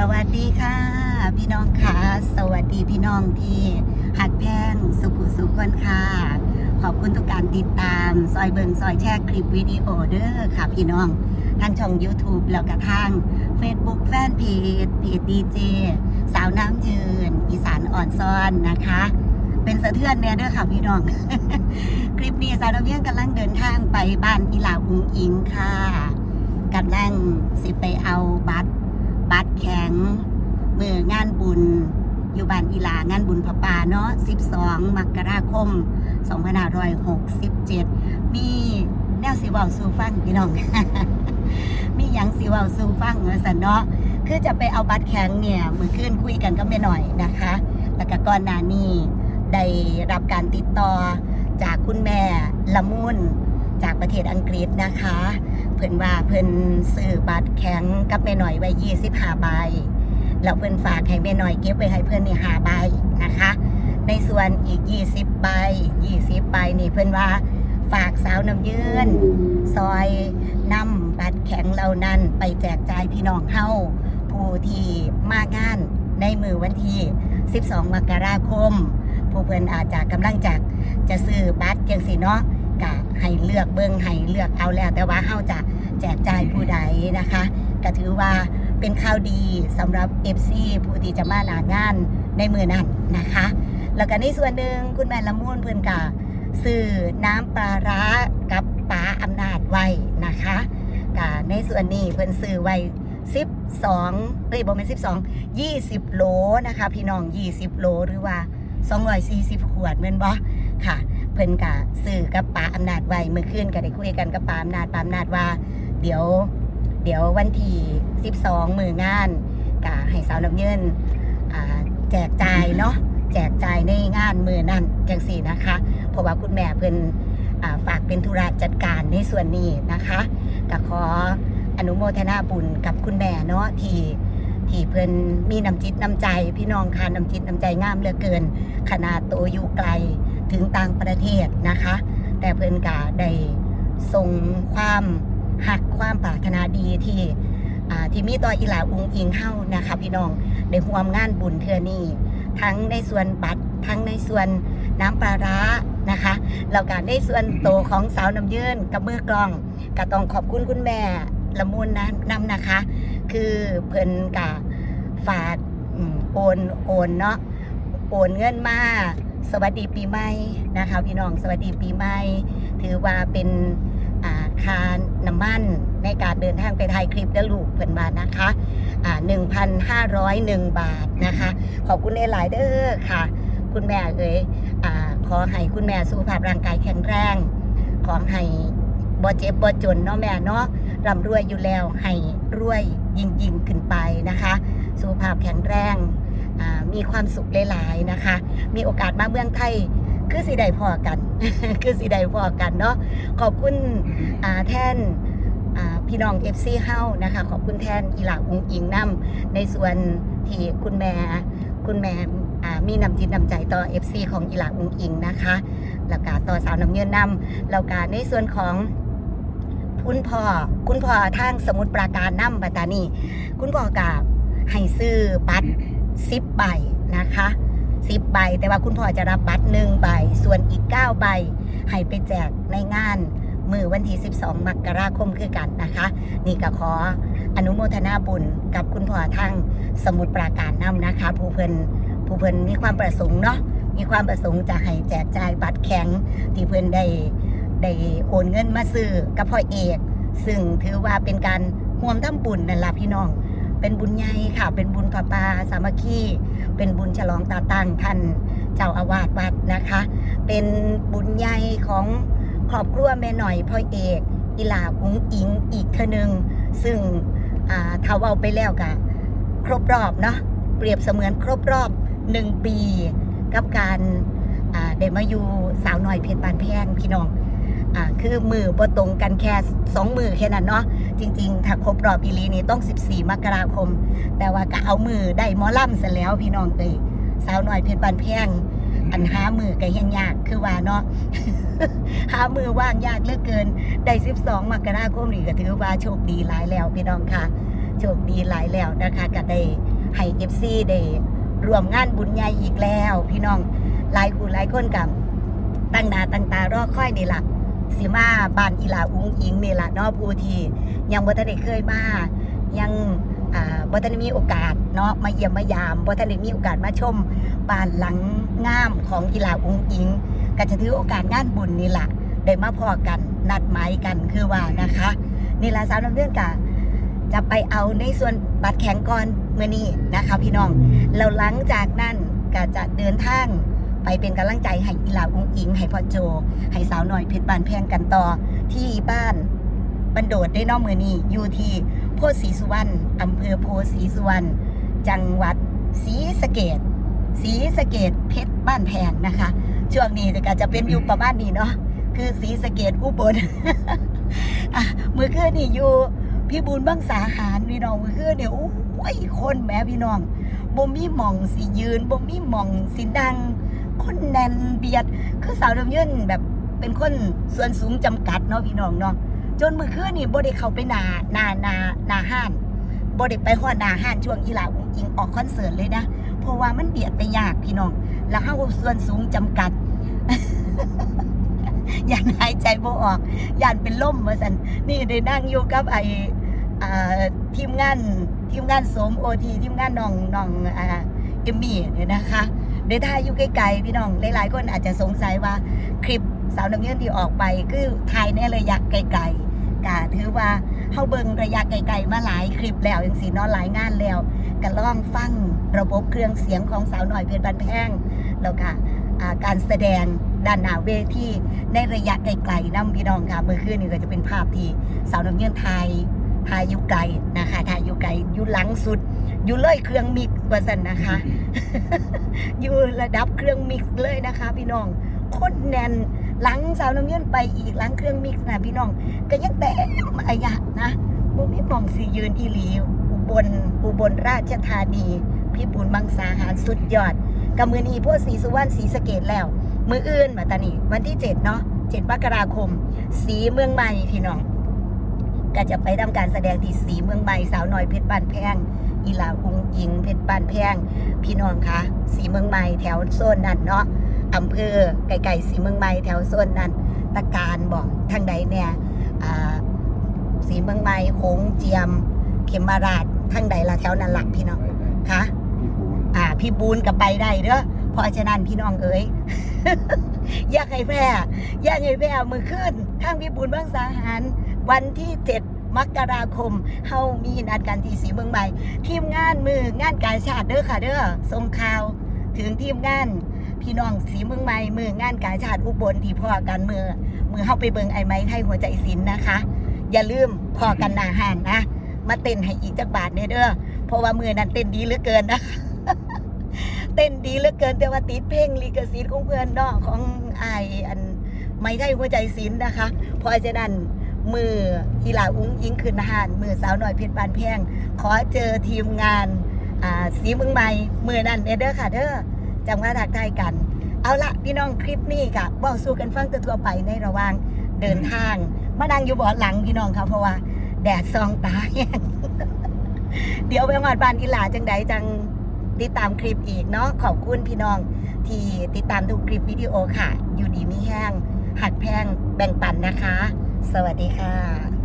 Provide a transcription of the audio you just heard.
สวัสดีค่ะ พี่น้องค่ะสวัสดีพี่น้องที่หักแพงสุขุสุขคนค่ะ ขอบคุณทุกการติดตามซอยเบิงซอยแชร์คลิปวิดีโอเด้อค่ะพี่น้องทางช่อง YouTube แล้วก็ทาง Facebook แฟนเพจเพจดีเจสาวน้ำยืนอีสานอ่อนซ้อนนะคะ เป็นสะเทือนแน่เด้อค่ะพี่น้อง คลิปนี้สาวน้ำเยี่ยงกำลังเดินทางไปบ้านอีหลาอุงอิงค่ะกำลังสิไปเอาบัตร บัตรแข็งมืองานบุญ อยู่บ้านอีลางานบุญพระป่าเนาะ 12 มกราคม 2567 มีแนวสิเว้าสูฟังพี่น้อง มีหยังสิเว้าสูฟังว่าซั่นเนาะ คือจะไปเอาบัตรแข็งเนี่ย มือขึ้นคุยกันก็ไม่หน่อยนะคะ แล้วก็ก่อนหน้านี้ได้รับการติดต่อจากคุณแม่ละมุนจากประเทศอังกฤษนะคะ เพิ่นว่าเพิ่นซื้อบัตรแข็งกับแม่หน่อยไว้25ใบแล้วเพิ่นฝากให้แม่หน่อยเก็บไว้ให้เพิ่นนี่5ใบนะคะ ในส่วนอีก20ใบ20ใบนี่เพิ่นว่าฝากสาวน้ำยืนซอยนำบัตรแข็งเหล่านั้นไปแจกจ่ายพี่น้องเฮาผู้ที่มางานในมือวันที่ 12 มกราคม ผู้เพิ่นอาจจะกำลังจะจะซื้อบัตรจังสิเนาะก็ ให้เลือกเบิ่งให้เลือกเอาแล้ว แต่ว่าเฮาจะแจกจ่ายผู้ใดนะคะก็ถือว่าเป็นข่าวดีสำหรับ FC ผู้ที่จะมาหนางานในมือนั้นนะคะ แล้วก็ในส่วนหนึ่งคุณแม่ละมุนเพิ่อนก็ซื้อน้ำปลาร้ากับป๋าอำนาจไว้นะคะก็ในส่วนนี้เพิ่อนซื้อไว้12เอ้ยบ่แม่น12 20 โลนะคะ พี่น้อง 20 โลหรือว่า 240 ขวดแม่นบ่ค่ะ เพิ่นก็ซื้อกับป๋าอำนาจไว้เมื่อคืนก็ได้คุยกันกับป๋าอำนาจป๋าอำนาจว่า เดี๋ยวเดี๋ยววันที่12 มืองานก็ให้สาวน้ำเยินอ่าแจกจ่ายเนาะแจกจ่ายในงานมือนั่นจังสี่นะคะ เพราะว่าคุณแม่เพิ่นอ่าฝากเป็นธุระจัดการในส่วนนี้นะคะก็ขออนุโมทนาบุญกับคุณแม่เนาะที่ที่เพิ่นมีน้ำจิตน้ำใจ พี่น้องค่ะน้ำจิตน้ำใจงามเหลือเกิน ขนาดโตอยู่ไกล ถึงต่างประเทศนะคะ แต่เพิ่อนก็ได้ส่งความหักความปรารถนาดีที่ที่มีต่ออีหลาอุงอิงเฮ้านะคะพี่น้องได้ร่วมงานบุญเทื่อนี้ทั้งในส่วนบัตรทั้งในส่วนน้ำปลาร้านะคะแล้วก็ในส่วนโตของสาวน้ำยืนกับมือกลองก็ต้องขอบคุณคุณแม่ละมุนนะนำนะคะ คือเพิ่นกะฝากโอนโอนเนาะโอนเงินมา สวัสดีปีใหม่นะคะพี่น้องสวัสดีปีใหม่ ถือว่าเป็นาคาน้ำมันในการเดินทางไปถ่ายคลิปและลูกเพิ่อนมานนะคะอ่า1,501 บาทนะคะ ขอบคุณหลายเด้อค่ะ คุณแม่เอ๋ยอ่าขอให้คุณแม่สุขภาพร่างกายแข็งแรง ขอให้บ่เจ็บบ่จนเนาะแม่เนาะร่ำรวยอยู่แล้วให้รวยยิ่งยิ่งขึ้นไปนะคะ สุขภาพแข็งแรง มีความสุขหลายๆนะคะ มีโอกาสมาเมืองไทยคือสีใดพอกัน คือสีใดพอกันเนาะขอบคุณแท่นพี่น้อง FC เฮานะคะ ขอบคุณแทนอีหลาอุงอิงนํในส่วนที่คุณแม่คุณแม่มีนำจิตนำใจต่อ FC ของอีหลาอุงอิงนะคะแล้วก็ต่อสาวน้ำเงินนำแล้วก็ในส่วนของคุณพ่อคุณพ่อทางสมุทรปราการน้ำปัตตานีคุณพ่อกับให้ซื้อบัตร สิบใบนะคะสิบใบ แต่ว่าคุณพ่อจะรับบัตรหนึ่งใบ ส่วนอีก9ใบ ให้ไปแจกในงานมือวันที่ 12 มกราคมคือกันนะคะ นี่ก็ขออนุโมทนาบุญกับคุณพ่อทางสมุทรปราการน้ำนะคะ ผู้เพิ่นผู้เพิ่นมีความประสงค์เนาะมีความประสงค์จะให้แจกจ่ายบัตรแข็งที่เพื่อนได้ได้โอนเงินมาซื้อกับพ่อเอก ซึ่งถือว่าเป็นการห่วมทำบุญนั่นล่ะพี่น้อง เป็นบุญใหญ่ค่ะ เป็นบุญพระปาสามัคคี เป็นบุญฉลองตาตั้งท่านเจ้าอาวาสวัดนะคะ เป็นบุญใหญ่ของครอบครัวแม่หน่อยพ่อเอกอีหลาอุ้งอิงอีกเทนึง ซึ่งอ่าเอาไปแล้วกะครบรอบเนาะเปรียบเสมือนครบรอบหนึ่งปี กับการอ่าได้มาอยู่สาวหน้อยเพชรบานแพงพี่น้องอคือมือบ่ตรงกันแค่สองมือแค่นั้นเนาะ จริง ๆ ถ้าครบรอบปีลีนี้ต้อง 14 มกราคม แต่ว่าก็เอามือได้หมอล่ำเสร็จแล้วพี่น้องเอ้ยสาวน้อยเพชรบานแพงอันหามือก็ยังยากคือว่าเนาะ หามือว่างยากเหลือเกิน ได้ 12 มกราคมนี่ก็ถือว่าโชคดีหลายแล้วพี่น้องค่ะ โชคดีหลายแล้วนะคะก็ได้ให้ FC ได้รวมงานบุญใหญ่อีกแล้ว พี่น้องหลายคู่หลายคนกับตั้งหน้าตั้งตารอค่อยนี่ล่ะ สิมาบ้านอีลาอุ้งอิงนี่ละเนาะผู้ที่ยังบ่ทันได้เคยมายังอ่าบ่ทันได้มีโอกาสเนาะมาเยี่ยมมายามบ่ทันได้มีโอกาสมาชมบ้านหลังงามของอีลาอุ้งอิง ก็จะถือโอกาสงานบุญนี่ละได้มาพอกันนัดหมายกันคือว่านะคะนี่ละสาวน้ำเรื่องกะจะไปเอาในส่วนบัตรแข็งก่อนเมื่อนี้นะคะ พี่น้องแล้วหลังจากนั้นก็จะเดินทาง ไปเป็นกำลังใจให้อีลาอุ้งอิงให้พ่อโจให้สาวหน่อยเพชรบานแพงกันต่อที่บ้านบันโดดได้นอกมือนี้อยู่ที่โพธิ์ศรีสุวรรณอำเภอโพธิ์ศรีสุวรรณจังหวัดศรีสะเกดศรีสะเกดเพชรบ้านแพงนะคะ ช่วงนี้ก็จะเป็นอยู่ประมาณนี้เนาะคือศรีสะเกดอุบลมือคืนนี่อยู่พี่บุญบังสาหารพี่น้องมือคืนเนี่ยโอ้ยคนแม่พี่น้องบ่มีหม่องสิยืนบ่มีหม่องสิดัง คนแน่นเบียด คือสาวดำเยินแบบเป็นคนส่วนสูงจำกัดเนาะพี่น้องเนาะจนมือคืนนี่บ่ได้เข้าไปหนาหนาหนาหนาห้านบ่ได้ไปฮอดหนาห้านช่วงอีหลาอุ้งอิงออกคอนเสิร์ตเลยนะ เพราะว่ามันเบียดไปยากพี่น้อง แล้วเฮาส่วนสูงจำกัดอยันหายใจบ่ออกยันเป็นล่มว่าสันนี่ได้นั่งอยู่กับไออทีมงานทีมงานสมโอทีทีมงานน้องน้องอ่าเอมมี่เนี่ยนะคะ ได้ถ่ายอยู่ไกลๆพี่น้องหลายๆคนอาจจะสงสัยว่าคลิปสาวน้ำเงินที่ออกไปคือถ่ายในระยะไกลๆกะถือว่าเฮาเบิงระยะไกลๆมาหลายคลิปแล้วจังซี่เนหลายงานแล้วก็ลองฟังระบบเครื่องเสียงของสาวหน่อยเพชรบันแพงแล้วก็อ่าการแสดงด้านหน้าเวทีในระยะไกลๆนํพี่น้องค่ะเมื่อคืนนี้ก็จะเป็นภาพที่สาวน้ำเงินไทยทายอยู่ไกลนะคะทายอยู่ไกลอยู่หลังสุด อยู่เลยเครื่องมิกซ์ว่าซั่นนะคะ อยู่ระดับเครื่องมิกซ์เลยนะคะ พี่น้องคนแน่นหลังสาวน้ำเงินไปอีกหลังเครื่องมิกซ์นะพี่น้อง ก็ยังแต่อายะนะบ่มีหมองสียืนอีหลีอุบลอุบลราชธานีพี่บุญมังสาหารสุดยอดกับมือนี้พวกสีสุวรรณสีสะเกดแล้ว มืออื่นมาตานีวันที่เจ็ดเนาะเจ็ดมกราคม สีเมืองใหม่พี่น้องก็จะไปทำการแสดงที่สีเมืองใหม่สาวน้อยเพชรบ้านแพง อีหลาอุงอิงเพชรบ้านแพงพี่น้องคะสีเมืองใหม่แถวโซนนั้นเนาะอำเภอไก่ๆสีเมืองใหม่แถวโซนนั้นตะการบอกทางใดเนี่ยอ่าสีเมืองใหม่โขงเจียม เขมราชทางใดละแถวนั้นหลักพี่น้องคะพี่ปูนอ่าพี่บูนกับไปได้เด้อเพราะฉะนั้นพี่น้องเอ๋ยอยากให้แพร่อยากให้แพร่มือขึ้นทางพี่บูนบางสาหารวันที่7 มกราคมเฮามีนัดกันที่สีเมืองใหม่ทีมงานมืองานกายชาติเด้อค่ะเด้อส่งข่าวถึงทีมงานพี่น้องสีเมืองใหม่มืองานกายชาติอุบลที่พ่อกันมือมือเฮาไปเบิงไอ้ไม้ไทยหัวใจศิลป์นะคะ อย่าลืมพอกันหนาหานนะ มาเต้นให้อีกจักบาทเนี่ยเด้อเพราะว่ามือนั้นเต้นดีเหลือเกินนะคะเต้นดีเหลือเกินแต่ว่าติดเพลงลิขสิทธิ์ของเพื่อนเนาะของไออันไม่ใช่หัวใจศิลป์นะคะเพราะฉะนั้น มืออีหลาอุ้งยิงคืนหานมือสาวหน่อยเพชรบานแพงขอเจอทีมงานอ่าสีเมืองใหม่มือนั่นเด้อค่ะเด้อจังว่าทักทายกัน เอาละพี่น้องคลิปนี้ค่ะเว่าสู้กันฟังทั่วไปในระหว่างเดินทาง มานั่งอยู่เบาะหลังพี่น้องค่ะเพราะว่า แดดซองตาแห้งเดี๋ยวไปหอดบ้านอีหลาจังใดจังติดตามคลิปอีกเนาะขอบคุณพี่น้อง ที่ติดตามทุกคลิปวิดีโอค่ะ อยู่ดีมีแห้งหักแพงแบ่งปันนะคะ สวัสดีค่ะ